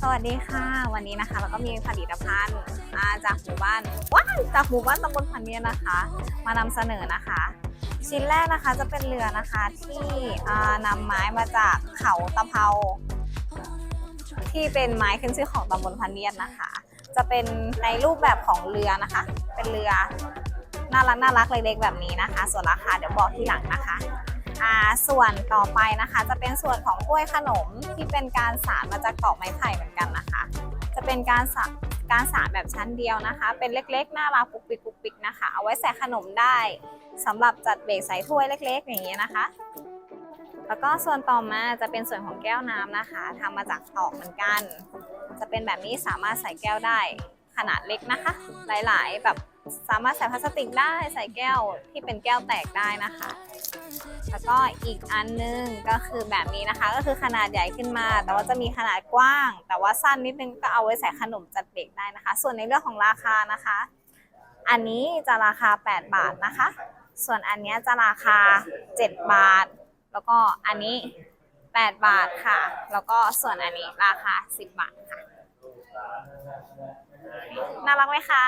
สวัสดีค่ะ วันนี้นะคะเราก็มีผลิตภัณฑ์มาจากหมู่บ้านว้าวจากหมู่บ้านตำบลพันเนียนนะคะ มานำเสนอนะคะ ชิ้นแรกนะคะจะเป็นเรือนะคะที่อ่านำไม้มาจากเขาตะเภาที่เป็นไม้ขึ้นชื่อของตำบลพันเนียนนะคะ จะเป็นในรูปแบบของเรือนะคะ เป็นเรือน่ารักน่ารักเล็กๆแบบนี้นะคะ ส่วนราคาเดี๋ยวบอกทีหลังนะคะ ส่วนต่อไปนะคะจะเป็นส่วนของกล้วยขนมที่เป็นการสารมาจากตอกไม้ไผ่เหมือนกันนะคะ จะเป็นการสารการสารแบบชั้นเดียวนะคะ เป็นเล็กๆ น่ารักปุกปิกปุกปิกนะคะ เอาไว้ใส่ขนมได้สำหรับจัดเบรกใส่ถ้วยเล็ก ๆ อย่างเงี้ยนะคะ แล้วก็ส่วนต่อมาจะเป็นส่วนของแก้วน้ำนะคะทำมาจากตอกเหมือนกัน จะเป็นแบบนี้สามารถใส่แก้วได้ขนาดเล็กนะคะ หลายๆแบบ สามารถใส่พลาสติกได้ใส่แก้วที่เป็นแก้วแตกได้นะคะ แล้วก็อีกอันนึงก็คือแบบนี้นะคะ ก็คือขนาดใหญ่ขึ้นมา แต่ว่าจะมีขนาดกว้าง แต่ว่าสั้นนิดนึงก็เอาไว้ใส่ขนมจัดเบรกได้นะคะ ส่วนในเรื่องของราคานะคะ อันนี้จะราคา 8 บาทนะคะ ส่วนอันนี้จะราคา 7 บาท แล้วก็อันนี้ 8 บาทค่ะ แล้วก็ส่วนอันนี้ราคา 10 บาทค่ะน่ารักไหมคะ